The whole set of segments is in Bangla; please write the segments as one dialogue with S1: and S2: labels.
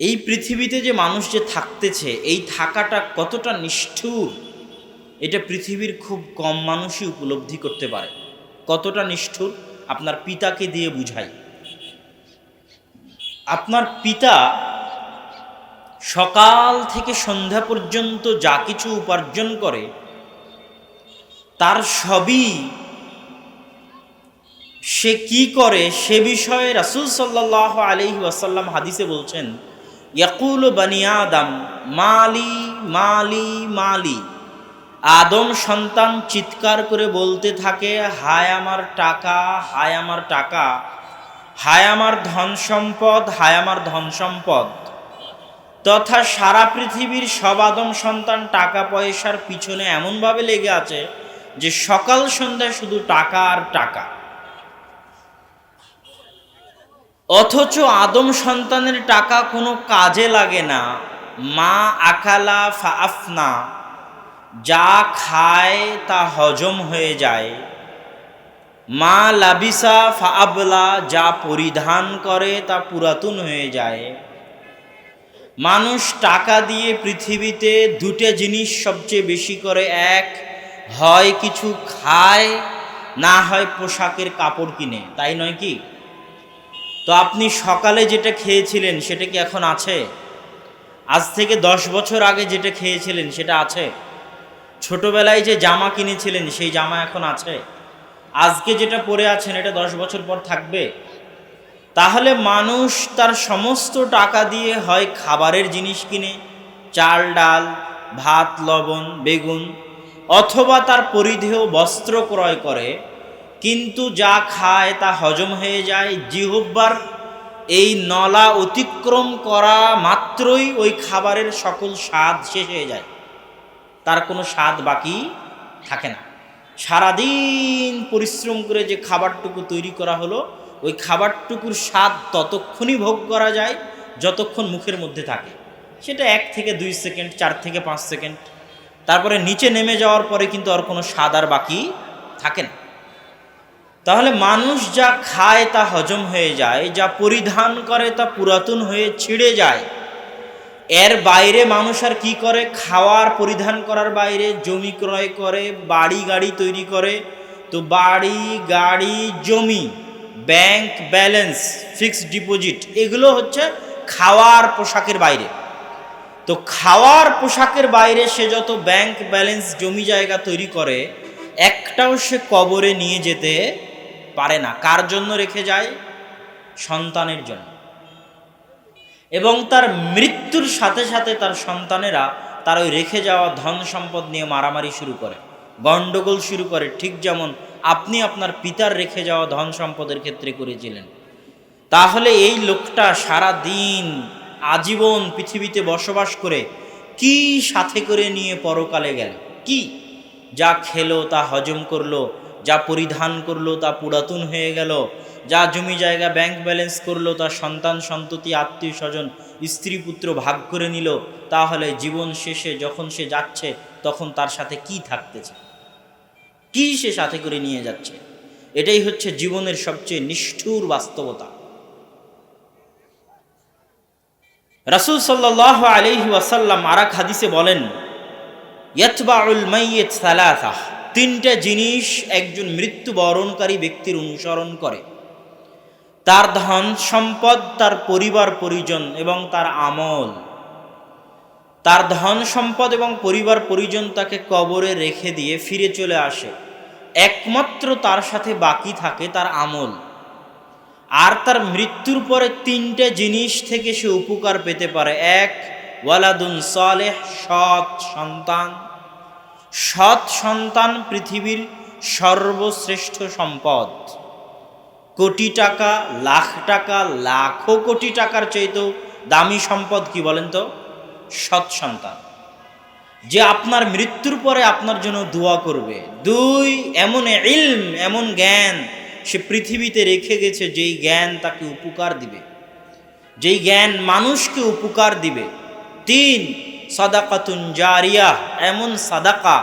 S1: এই পৃথিবীতে যে মানুষ যে থাকতেছে, এই থাকাটা কতটা নিষ্ঠুর? এটা পৃথিবীর খুব কম মানুষই উপলব্ধি করতে পারে। কতটা নিষ্ঠুর? আপনার পিতাকে দিয়ে বুঝাই। আপনার পিতা সকাল থেকে সন্ধ্যা পর্যন্ত যা কিছু উপার্জন করে, তার সবই সে কি করে, সে বিষয়ে রাসুল সাল্লাহ আলহি ওয়াসাল্লাম হাদিসে বলছেন ইয়াকুল বানি আদম, মালি মালি মালি। আদম সন্তান চিৎকার করে বলতে থাকে, হায় আমার টাকা, হায় আমার টাকা, হায় আমার ধন সম্পদ, হায় আমার ধন সম্পদ। তথা সারা পৃথিবীর সব আদম সন্তান টাকা পয়সার পিছনে এমনভাবে লেগে আছে যে সকাল সন্ধ্যায় শুধু টাকা আর টাকা। অথচ আদম সন্তানের টাকা কোনো কাজে লাগে না। মা আকালা ফাফনা যা খায় তা হজম হয়ে যায়। মা লাবিসা ফাবলা যা পরিধান করে তা পুরাতন হয়ে যায়। মানুষ টাকা দিয়ে পৃথিবীতে দুটো জিনিস সবচেয়ে বেশি করে, এক হয় কিছু খায়, না হয় পোশাকের কাপড় কিনে, তাই নয় কি? তো আপনি সকালে যেটা খেয়েছিলেন সেটা কি এখন আছে? আজ থেকে দশ বছর আগে যেটা খেয়েছিলেন সেটা আছে? ছোটবেলায় যে জামা কিনেছিলেন সেই জামা এখন আছে? আজকে যেটা পরে আছেন এটা দশ বছর পর থাকবে? তাহলে মানুষ তার সমস্ত টাকা দিয়ে হয় খাবারের জিনিস কিনে, চাল, ডাল, ভাত, লবণ, বেগুন, অথবা তার পরিধেয় বস্ত্র ক্রয় করে। কিন্তু যা খায় তা হজম হয়ে যায়। জিহব্বার এই নলা অতিক্রম করা মাত্রই ওই খাবারের সকল স্বাদ শেষ হয়ে যায়। তার কোনো স্বাদ বাকি থাকে না। সারাদিন পরিশ্রম করে যে খাবারটুকু তৈরি করা হলো, ওই খাবারটুকুর স্বাদ ততক্ষণই ভোগ করা যায়, যতক্ষণ মুখের মধ্যে থাকে। সেটা এক থেকে দুই সেকেন্ড, চার থেকে পাঁচ সেকেন্ড। তারপরে নিচে নেমে যাওয়ার পরে কিন্তু আর কোনো স্বাদ আর বাকি থাকে না। তাহলে মানুষ যা খায় তা হজম হয়ে যায়, যা পরিধান করে তা পুরাতন হয়ে ছিঁড়ে যায়। এর বাইরে মানুষ আর কি করে? খাওয়ার পরিধান করার বাইরে জমি ক্রয় করে, বাড়ি গাড়ি তৈরি করে। তো বাড়ি, গাড়ি, জমি, ব্যাংক ব্যালেন্স, ফিক্সড ডিপোজিট, এগুলো হচ্ছে খাওয়ার পোশাকের বাইরে। তো খাওয়ার পোশাকের বাইরে সে যত ব্যাংক ব্যালেন্স জমি জায়গা তৈরি করে, একটাও সে কবরে নিয়ে যেতে পারে না। কার জন্য রেখে যায়? সন্তানের জন্য। এবং তার মৃত্যুর সাথে সাথে তার সন্তানেরা তার ওই রেখে যাওয়া ধন সম্পদ নিয়ে মারামারি শুরু করে। গণ্ডগোল শুরু করে। ঠিক যেমন আপনি আপনার পিতার রেখে যাওয়া ধন সম্পদের ক্ষেত্রে করেছিলেন। তাহলে এই লোকটা সারা দিন আজীবন পৃথিবীতে বসবাস করে কি সাথে করে নিয়ে পরকালে গেল? কি? যা খেলো, তা হজম করল যা পরিধান করল তা পুরাতন হয়ে গেল। যা জমি জায়গা ব্যাংক ব্যালেন্স করল তা সন্তান সন্ততি আত্মীয় স্বজন স্ত্রী পুত্র ভাগ করে নিল। তাহলে জীবন শেষে যখন সে যাচ্ছে, তখন তার সাথে কি থাকতেছে? কি সে সাথে করে নিয়ে যাচ্ছে? এটাই হচ্ছে জীবনের সবচেয়ে নিষ্ঠুর বাস্তবতা। রাসুল সাল্লাহ আলহি ওয়াসাল্লাম আরাক হাদিসে বলেন, ইয়াতবাউল মাইয়েত সালাসাহ। তিনটা জিনিস একজন মৃত্যুবরণকারী ব্যক্তির অনুসরণ করে। তার ধন, সম্পদ, তার পরিবার, পরিজন এবং তার আমল। তার ধন, সম্পদ এবং পরিবার, পরিজন তাকে কবরে রেখে দিয়ে ফিরে চলে আসে। একমাত্র তার সাথে বাকি থাকে তার আমল। আর তার মৃত্যুর পরে তিনটে জিনিস থেকে সে উপকার পেতে পারে। এক, ওয়ালাদুন সালেহ, সৎ সন্তান। সৎ সন্তান পৃথিবীর সর্বশ্রেষ্ঠ সম্পদ। কোটি টাকা, লাখ টাকা, লাখো কোটি টাকার চাইতেও দামি সম্পদ কি বলেন তো? সৎ সন্তান। যে আপনার মৃত্যুর পরে আপনার জন্য দোয়া করবে। দুই, এমন ইলম, এমন জ্ঞান সে পৃথিবীতে রেখে গেছে যেই জ্ঞান তাকে উপকার দিবে। যেই জ্ঞান মানুষকে উপকার দিবে। তিন সাদাকাতুন জারিয়া, এমন সাদাকা,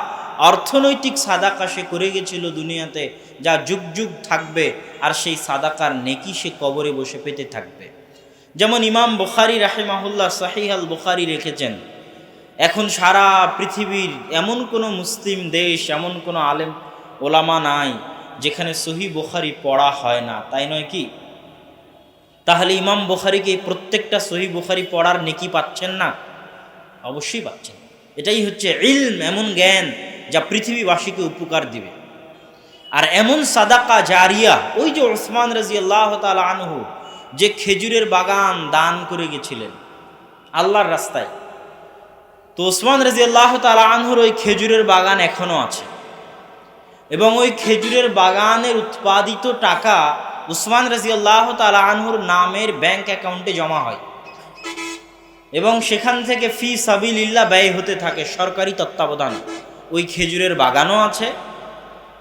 S1: অর্থনৈতিক সাদাকা সে করে গেছিল দুনিয়াতে, যা যুগ যুগ থাকবে, আর সেই সাদাকার নেকি সে কবরে বসে পেতে থাকবে। যেমন ইমাম বুখারি রাহিমাহুল্লাহ সাহিহ আল বুখারি রেখেছেন এখন সারা পৃথিবীর এমন কোনো মুসলিম দেশ, এমন কোনো আলেম, ওলামা নাই, যেখানে সহি বুখারি পড়া হয় না, তাই নয় কি? তাহলে ইমাম বুখারিকে প্রত্যেকটা সহি বুখারি পড়ার নেকি পাচ্ছেন না? অবশ্যই পাচ্ছেন। এটাই হচ্ছে ইলম, এমন জ্ঞান যা পৃথিবীবাসীকে উপকার দিবে। আর এমন সাদাকা জারিয়া, ওই যে ওসমান রাজি আল্লাহ আনহু, যে খেজুরের বাগান দান করে গেছিলেন আল্লাহর রাস্তায়। তো ওসমান রাজি আল্লাহ আনহুর ওই খেজুরের বাগান এখনও আছে। এবং ওই খেজুরের বাগানের উৎপাদিত টাকা উসমান রাজি আল্লাহ আনহুর নামের ব্যাংক অ্যাকাউন্টে জমা হয়। এবং সেখান থেকে ফি সাবিল্লা ব্যয় হতে থাকে সরকারি তত্ত্বাবধান। ওই খেজুরের বাগানও আছে।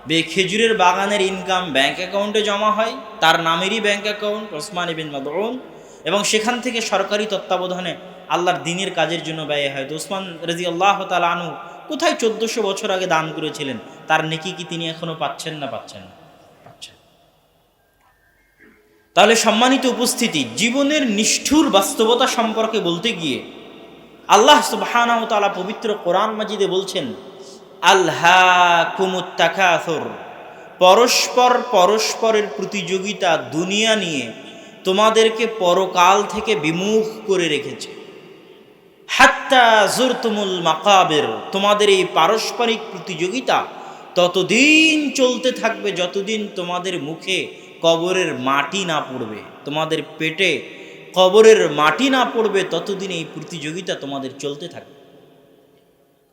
S1: বে খেজুরের বাগানের ইনকাম ব্যাংক অ্যাকাউন্টে জমা হয়। তার নামেরই bank account Osman Ibn Madun. এবং সেখান থেকে সরকারি তত্ত্বাবধানে আল্লাহর দিনের কাজের জন্য ব্যয় হয়। ওসমান রাজি আল্লাহ তালা আনু কোথায় চোদ্দোশো বছর আগে দান করেছিলেন? তার নেকি কি তিনি এখনও পাচ্ছেন না পাচ্ছেন? না তাহলে সম্মানিত উপস্থিতি, জীবনের নিষ্ঠুর বাস্তবতা সম্পর্কে বলতে গিয়ে আল্লাহ তাআলা পবিত্র কোরআন মাজিদে বলছেন আল্লাহ কুমুত্তাকাথর পরস্পর পরস্পরের প্রতিযোগিতা দুনিয়া নিয়ে তোমাদেরকে পরকাল থেকে বিমুখ করে রেখেছে। হাত্তা জুরতুমুল মাকাবের, তোমাদের এই পারস্পরিক প্রতিযোগিতা ততদিন চলতে থাকবে যতদিন তোমাদের মুখে কবরের মাটি না পড়বে, তোমাদের পেটে কবরের মাটি না পড়বে, ততদিন এই প্রতিযোগিতা তোমাদের চলতে থাকবে।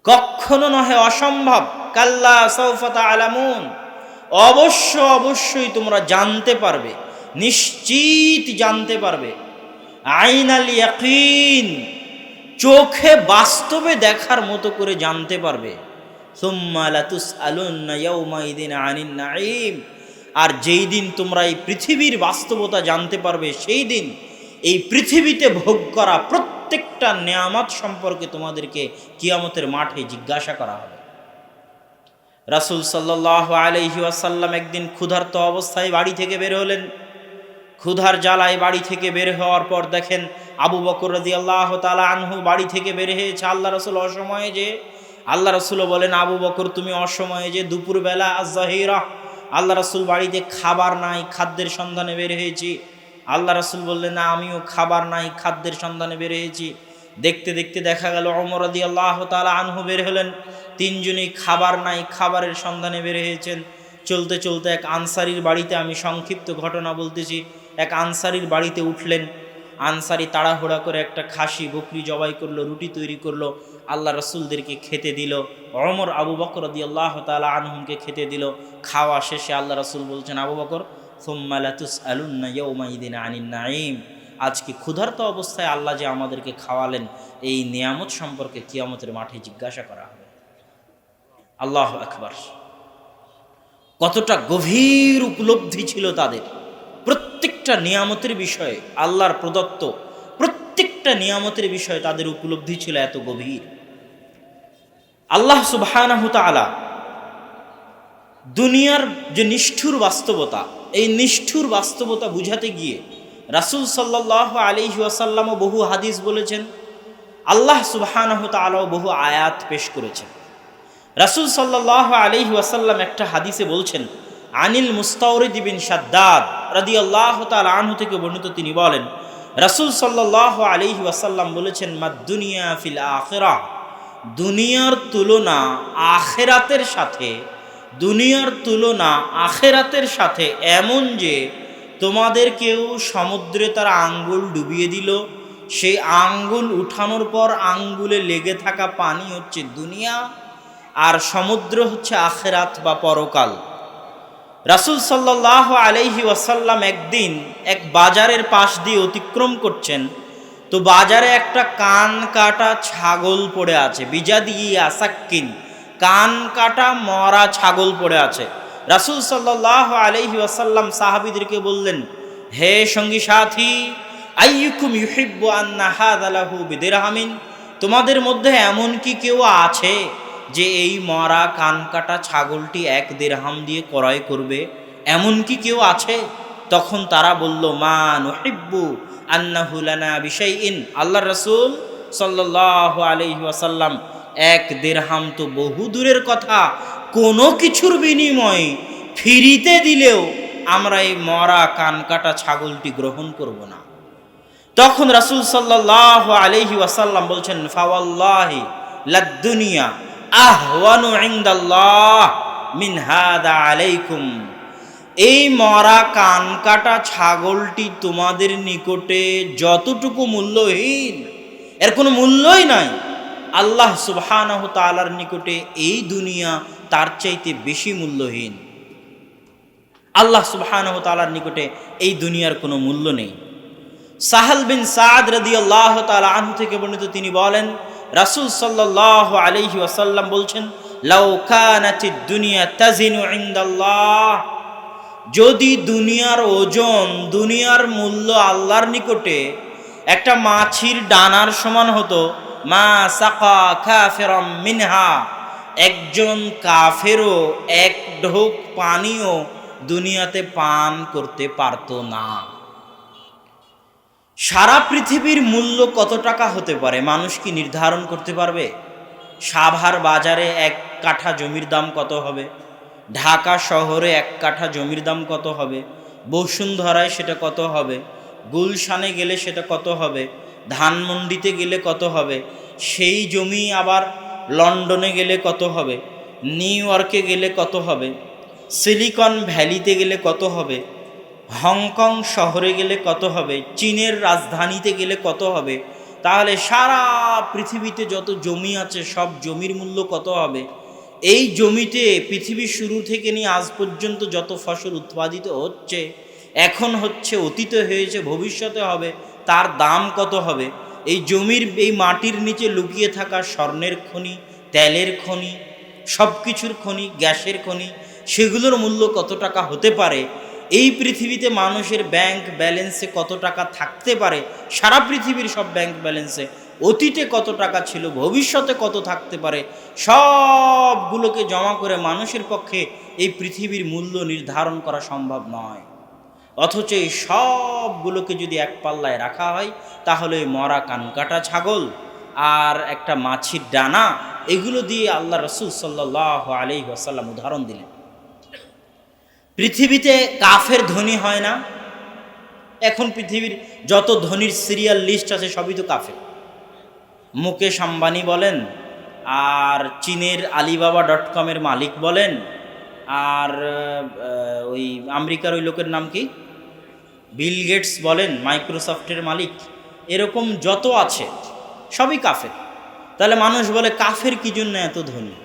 S1: কখনো নহে অসম্ভব, কাল্লা সৌফতা আলামুন অবশ্য অবশ্যই তোমরা জানতে পারবে, নিশ্চিত জানতে পারবে আইন আল চোখে বাস্তবে দেখার মতো করে জানতে পারবে। সুম্মা লাতুস আলুন্না ইয়াউমাইদিন আনিন নাঈম আর যেই দিন তোমরা এই পৃথিবীর বাস্তবতা জানতে পারবে, সেই দিন এই পৃথিবীতে ভোগ করা প্রত্যেকটা নেয়ামত সম্পর্কে তোমাদেরকে কিয়ামতের মাঠে জিজ্ঞাসা করা হবে। রাসুল সাল্লাহ আলহি আসাল্লাম একদিন ক্ষুধার্ত অবস্থায় বাড়ি থেকে বের হলেন। ক্ষুধার জ্বালায় বাড়ি থেকে বের হওয়ার পর দেখেন আবু বকর রাজি আল্লাহ তালা আনহু বাড়ি থেকে বের হয়েছে। আল্লাহ রসুল অসময়ে যে, আল্লাহ রসুলও বলেন, আবু বকর, তুমি অসময়ে যে দুপুরবেলা আজাহিরা আল্লাহ রাসুল বাড়িতে খাবার নাই, খাদ্যের সন্ধানে বের হয়েছি। আল্লাহ রাসুল বললেন, না, আমিও খাবার নাই, খাদ্যের সন্ধানে বের হয়েছি। দেখতে দেখতে দেখা গেল অমরাদি আল্লাহ তালা আনহু বের হলেন। তিনজনেই খাবার নাই, খাবারের সন্ধানে বের হয়েছেন। চলতে চলতে এক আনসারির বাড়িতে আমি সংক্ষিপ্ত ঘটনা বলতেছি। এক আনসারির বাড়িতে উঠলেন। আনসারি তাড়াহুড়া করে একটা খাসি বকরি জবাই করল, রুটি তৈরি করল, আল্লাহ রসুলদেরকে খেতে দিল। অমর আবু বকর দি আল্লাহ তালা আনহুমকে খেতে দিল। খাওয়া শেষে আল্লাহ রসুল বলছেন, আবু বকর সোম্মালাতুস আলুন্না ইয়ৌমাইদিন আনিন নাইম আজকে ক্ষুধার্ত অবস্থায় আল্লাহ যে আমাদেরকে খাওয়ালেন, এই নিয়ামত সম্পর্কে কিয়ামতের মাঠে জিজ্ঞাসা করা হবে। আল্লাহ আকবার। কতটা গভীর উপলব্ধি ছিল তাদের। প্রত্যেকটা নিয়ামতের বিষয়ে আল্লাহর প্রদত্ত প্রত্যেকটা নিয়ামতের বিষয়ে তাদের উপলব্ধি ছিল এত গভীর। আল্লাহ সুবহানাহ তাআলা দুনিয়ার যে নিষ্ঠুর বাস্তবতা, এই নিষ্ঠুর বাস্তবতা বুঝাতে গিয়ে রাসুল সাল্লাহ আলিহি ওয়াসাল্লামও বহু হাদিস বলেছেন, আল্লাহ সুবহানাহ তাআলাও বহু আয়াত পেশ করেছেন। রাসুল সাল্লাহ আলিহি ওয়াসাল্লাম একটা হাদিসে বলছেন আনিল মুস্তাউরিদ বিন সাদ্দাদ রাদি আল্লাহ তাল আনহু থেকে বর্ণিত তিনি বলেন, রাসুল সাল্লাহ আলিহি ওয়াসাল্লাম বলেছেন মা দুনিয়া ফিল আখেরা দুনিয়ার তুলনা আখেরাতের সাথে, দুনিয়ার তুলনা আখেরাতের সাথে এমন যে তোমাদের কেউ সমুদ্রে তার আঙ্গুল ডুবিয়ে দিল, সেই আঙ্গুল উঠানোর পর আঙ্গুলে লেগে থাকা পানি হচ্ছে দুনিয়া, আর সমুদ্র হচ্ছে আখেরাত বা পরকাল। রাসুল সাল্লাহ আলহি ওয়াসাল্লাম একদিন এক বাজারের পাশ দিয়ে অতিক্রম করছেন। তো বাজারে একটা কান কাটা ছাগল পড়ে আছে, বিজাদি আসাক্কিন। কান কাটা মরা ছাগল পড়ে আছে। রাসুল সাল্লাহ আলহি ওয়াসাল্লাম সাহাবিদেরকে বললেন, হে সঙ্গী সাথী, আইয়ুকুম ইউহিব্বু আন্না হাদালাহু বিদিরহামিন? তোমাদের মধ্যে এমন কি কেউ আছে? যে এই মরা কান কাটা ছাগলটি এক দেড়হাম দিয়ে ক্রয় করবে এমন কি কেউ আছে? তখন তারা বলল, মা নহিব্বু আন্নাহুলানা বিষয় ইন আল্লাহ রসুল সাল্লাহ আলহি ওয়াসাল্লাম, এক দেড়হাম তো বহু দূরের কথা। কোনো কিছুর বিনিময়ে ফিরিতে দিলেও আমরা এই মরা কান কাটা ছাগলটি গ্রহণ করব না। তখন রাসুল সাল্লাহ আলহি ওয়াসাল্লাম বলছেন, ফাওয়াল্লাহি লাদ্দুনিয়া আহওয়ানু ইনদাল্লাহ মিন হাদা আলাইকুম। এই মরা কান কাটা ছাগলটি তোমাদের নিকটে যতটুকু মূল্যহীন, এর কোনো মূল্যই নাই। আল্লাহ সুবহানাহ তাআলার নিকটে এই দুনিয়া তার চাইতে বেশি মূল্যহীন। আল্লাহ সুবহানাহ তাআলার নিকটে এই দুনিয়ার কোনো মূল্য নেই। সাহাল বিন সাদ রদি আল্লাহ তালা আনহু থেকে বর্ণিত তিনি বলেন রাসুল সাল্লাহ আলহি ওয়াসাল্লাম বলছেন লাউকানাতি দুনিয়া তাজিনু ইনদাল্লাহ। যদি দুনিয়ার ওজন, দুনিয়ার মূল্য আল্লাহর নিকটে একটা মাছির ডানার সমান হতো, মা সাকা কাফেরম মিনহা। একজন কাফেরও এক ঢোক পানিও দুনিয়াতে পান করতে পারতো না। সারা পৃথিবীর মূল্য কত টাকা হতে পারে? মানুষ কি নির্ধারণ করতে পারবে? সাভার বাজারে এক কাঠা জমির দাম কত হবে? ঢাকা শহরে এক কাঠা জমির দাম কত হবে? বসুন্ধরায় সেটা কত হবে? গুলশানে গেলে সেটা কত হবে? ধানমন্ডিতে গেলে কত হবে? সেই জমি আবার লন্ডনে গেলে কত হবে? নিউ ইয়র্কে গেলে কত হবে? সিলিকন ভ্যালিতে গেলে কত হবে? হংকং শহরে গেলে কত হবে? চীনের রাজধানীতে গেলে কত হবে? তাহলে সারা পৃথিবীতে যত জমি আছে, সব জমির মূল্য কত হবে? এই জমিতে পৃথিবীর শুরু থেকে নিয়ে আজ পর্যন্ত যত ফসল উৎপাদিত হচ্ছে, এখন হচ্ছে অতীত হয়েছে, ভবিষ্যতে হবে, তার দাম কত হবে? এই জমির, এই মাটির নিচে লুকিয়ে থাকা স্বর্ণের খনি, তেলের খনি সব কিছুর খনি, গ্যাসের খনি, সেগুলোর মূল্য কত টাকা হতে পারে? এই পৃথিবীতে মানুষের ব্যাংক ব্যালেন্সে কত টাকা থাকতে পারে? সারা পৃথিবীর সব ব্যাংক ব্যালেন্সে অতীতে কত টাকা ছিল, ভবিষ্যতে কত থাকতে পারে? সবগুলোকে জমা করে মানুষের পক্ষে এই পৃথিবীর মূল্য নির্ধারণ করা সম্ভব নয়। অথচ এই সবগুলোকে যদি এক পাল্লায় রাখা হয়, তাহলে মরা কানকাটা ছাগল আর একটা মাছির ডানা, এগুলো দিয়ে আল্লাহ রসুল সাল্লাহ আলি আসাল্লাম উদাহরণ দিলেন। পৃথিবীতে কাফের ধনী হয় না। এখন পৃথিবীর যত ধনীর সিরিয়াল লিস্ট আছে, সবই তো কাফের। মুকেশ আম্বানি বলেন, আর চীনের আলিবাবা ডট কমের মালিক বলেন, আর ওই আমেরিকার ওই লোকের নাম কি? বিল গেটস বলেন, মাইক্রোসফটের মালিক। এরকম যত আছে, সবই কাফের। তাহলে মানুষ বলে, কাফের কি জন্য এত ধনী?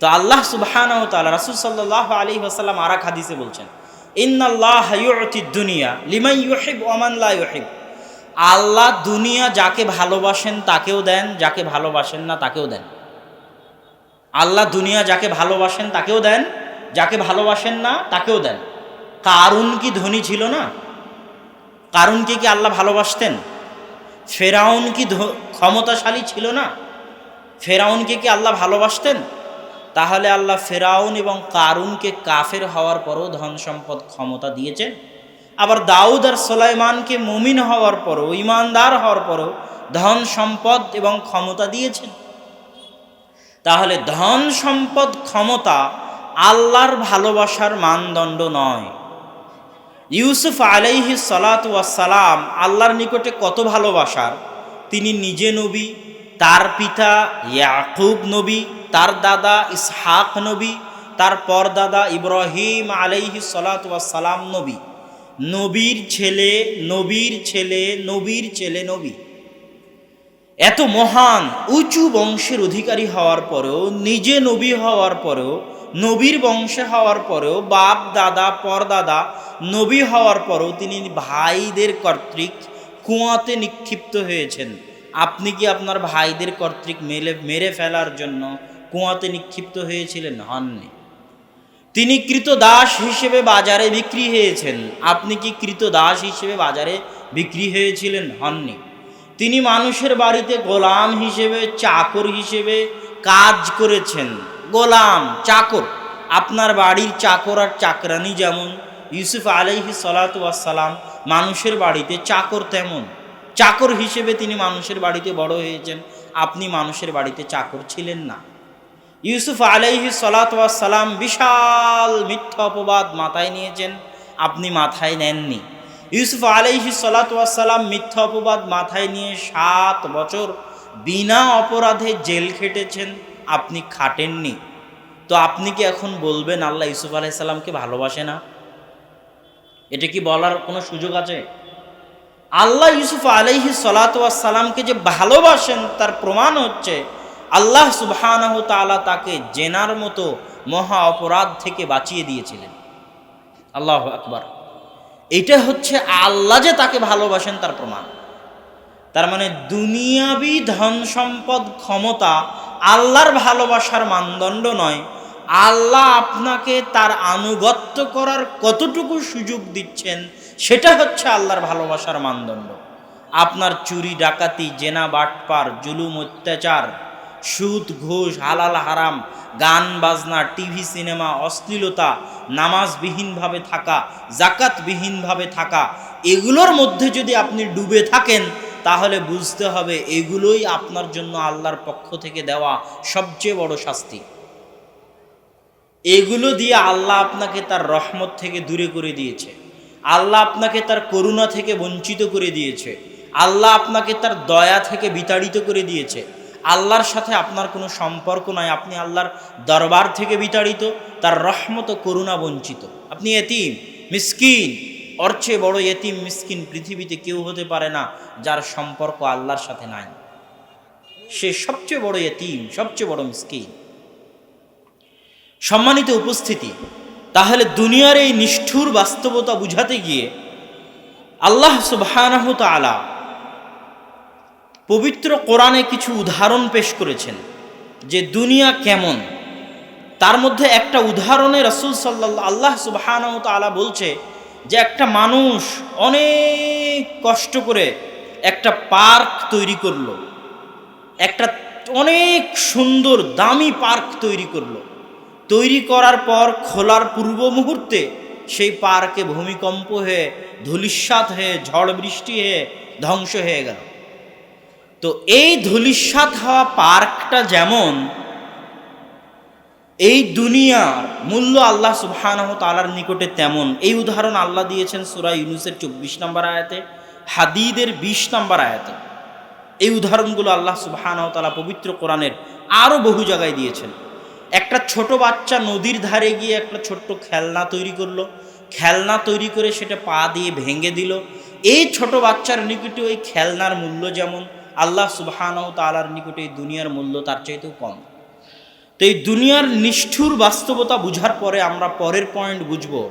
S1: তো আল্লাহ সুবহান রাসূল সাল্লাল্লাহু আলাইহি ওয়াসাল্লাম আরাক হাদিসে বলছেন দুনিয়া লিমান ইউহিব ওয়া লা ইউহিব আল্লাহ দুনিয়া যাকে ভালোবাসেন তাকেও দেন, যাকে ভালোবাসেন না তাকেও দেন। আল্লাহ দুনিয়া যাকে ভালোবাসেন তাকেও দেন, যাকে ভালোবাসেন না তাকেও দেন। কারুন কি ধনী ছিল না? কারুনকে কি আল্লাহ ভালোবাসতেন? ফেরাউন কি ক্ষমতাশালী ছিল না? ফেরাউনকে কি আল্লাহ ভালোবাসতেন? তাহলে আল্লাহ ফেরাউন এবং কারুনকে কাফের হওয়ার পরও ধন সম্পদ ক্ষমতা দিয়েছেন আবার দাউদ আর সোলাইমানকে মুমিন হওয়ার পরও, ইমানদার হওয়ার পরও ধন সম্পদ এবং ক্ষমতা দিয়েছেন তাহলে ধন সম্পদ ক্ষমতা আল্লাহর ভালোবাসার মানদণ্ড নয়। ইউসুফ আলাইহি সালাম আল্লাহর নিকটে কত ভালোবাসার? তিনি নিজে নবী তার পিতা ইয়াকুব নবী, তার দাদা ইসহাক নবী, তার পরদাদা ইব্রাহিম আলাইহি সালাম নবী। নবীর ছেলে নবীর ছেলে নবীর ছেলে, নবী। এত মহান, উঁচু বংশের অধিকারী হওয়ার পরেও, নিজে নবী হওয়ার পরেও, নবীর বংশে হওয়ার পরেও, বাপ, দাদা, পরদাদা, নবী হওয়ার পরেও তিনি ভাইদের কর্তৃক কুয়াতে নিক্ষিপ্ত হয়েছেন। আপনি কি আপনার ভাইদের কর্তৃক মেলে, মেরে ফেলার জন্য কুয়াতে নিক্ষিপ্ত হয়েছিলেন? হননি। তিনি কৃতদাস হিসেবে বাজারে বিক্রি হয়েছেন। আপনি কি কৃতদাস হিসেবে বাজারে বিক্রি হয়েছিলেন? হননি। তিনি মানুষের বাড়িতে গোলাম হিসেবে, চাকর হিসেবে কাজ করেছেন। গোলাম, চাকর। আপনার বাড়ির চাকর আর চাকরানি যেমন, ইউসুফ আলাইহি সালাম মানুষের বাড়িতে চাকর তেমন। চাকর হিসেবে তিনি মানুষের বাড়িতে বড় হয়েছেন। আপনি মানুষের বাড়িতে চাকর ছিলেন না। ইউসুফ আলাইহি সালাম বিশাল মিথ্যা অপবাদ মাথায় নিয়েছেন। আপনি মাথায় নেননি। ইউসুফ আলাইহি সালাম মিথ্যা অপবাদ মাথায় নিয়ে সাত বছর বিনা অপরাধে জেল খেটেছেন। আপনি খাটেননি। তো আপনি কি এখন বলবেন, আল্লাহ ইউসুফ আলাইসাল্লামকে ভালোবাসে না? এটা কি বলার কোনো সুযোগ আছে? আল্লাহ ইউসুফ আলাইহি সালাতামকে যে ভালোবাসেন, তার প্রমাণ হচ্ছে আল্লাহ সুবহানাহ তাআলা তাকে জেনার মতো মহা অপরাধ থেকে বাঁচিয়ে দিয়েছিলেন। আল্লাহ আকবার। এটা হচ্ছে আল্লাহ যে তাকে ভালোবাসেন, তার প্রমাণ। তার মানে দুনিয়াবি ধন সম্পদ ক্ষমতা আল্লাহর ভালোবাসার মানদণ্ড নয় আল্লাহ আপনাকে তার আনুগত্য করার কতটুকু সুযোগ দিচ্ছেন, সেটা হচ্ছে আল্লাহর ভালোবাসার মানদণ্ড। আপনার চুরি, ডাকাতি, জেনা, বাটপার, জুলুম, অত্যাচার, সুদ, ঘুষ, হালাল, হারাম, গান, বাজনা, টিভি, সিনেমা, অশ্লীলতা, নামাজবিহীনভাবে থাকা, জাকাতবিহীনভাবে থাকা, এগুলোর মধ্যে যদি আপনি ডুবে থাকেন, তাহলে বুঝতে হবে এগুলোই আপনার জন্য আল্লাহর পক্ষ থেকে দেওয়া সবচেয়ে বড় শাস্তি। এগুলো দিয়ে আল্লাহ আপনাকে তার রহমত থেকে দূরে করে দিয়েছে। আল্লাহ আপনাকে তার করুণা থেকে বঞ্চিত করে দিয়েছে। আল্লাহ আপনাকে তার দয়া থেকে বিতাড়িত করে দিয়েছে। আল্লাহর সাথে আপনার কোনো সম্পর্ক নয় আপনি আল্লাহর দরবার থেকে বিতাড়িত, তার রহমত করুণা বঞ্চিত। আপনি এতিম, মিসকিন, ওর চেয়ে বড় এতিম, মিসকিন পৃথিবীতে কেউ হতে পারে না যার সম্পর্ক আল্লাহর সাথে নাই। সে সবচেয়ে বড় এতিম, সবচেয়ে বড় মিসকিন। সম্মানিত উপস্থিতি, তাহলে দুনিয়ার এই নিষ্ঠুর বাস্তবতা বুঝাতে গিয়ে আল্লাহ সুবহানাহ তাআলা পবিত্র কোরআনে কিছু উদাহরণ পেশ করেছেন যে দুনিয়া কেমন। তার মধ্যে একটা উদাহরণে রসুল সাল্লাহ আল্লাহ সুবহানাহ তাআলা বলছে যে একটা মানুষ অনেক কষ্ট করে একটা পার্ক তৈরি করল, একটা অনেক সুন্দর দামি পার্ক তৈরি করল। তৈরি করার পর খোলার পূর্ব মুহূর্তে সেই পার্কে ভূমিকম্প হয়ে, ধূলিস্বাত হয়ে, ঝড় বৃষ্টি হয়ে ধ্বংস হয়ে গেল। তো এই ধূলিস্বাত হওয়া পার্কটা যেমন, এই দুনিয়ার মূল্য আল্লাহ সুবহানাহ তালার নিকটে তেমন। এই উদাহরণ আল্লাহ দিয়েছেন সুরা ইউনুসের চব্বিশ নম্বর আয়াতে, হাদিদের বিশ নম্বর আয়াতে। এই উদাহরণগুলো আল্লাহ সুবহানাহ তালা পবিত্র কোরআনের আরও বহু জায়গায় দিয়েছেন। একটা ছোট বাচ্চা নদীর ধারে গিয়ে একটা ছোট্ট খেলনা তৈরি করল। খেলনা তৈরি করে সেটা পা দিয়ে ভেঙে দিল। এই ছোট বাচ্চার নিকটে ওই খেলনার মূল্য যেমন, আল্লাহ সুবহানাহ তালার নিকটে এই দুনিয়ার মূল্য তার চাইতেও কম। তো এই দুনিয়ার নিষ্ঠুর বাস্তবতা বুঝার পরে আমরা পরের পয়েন্ট বুঝব।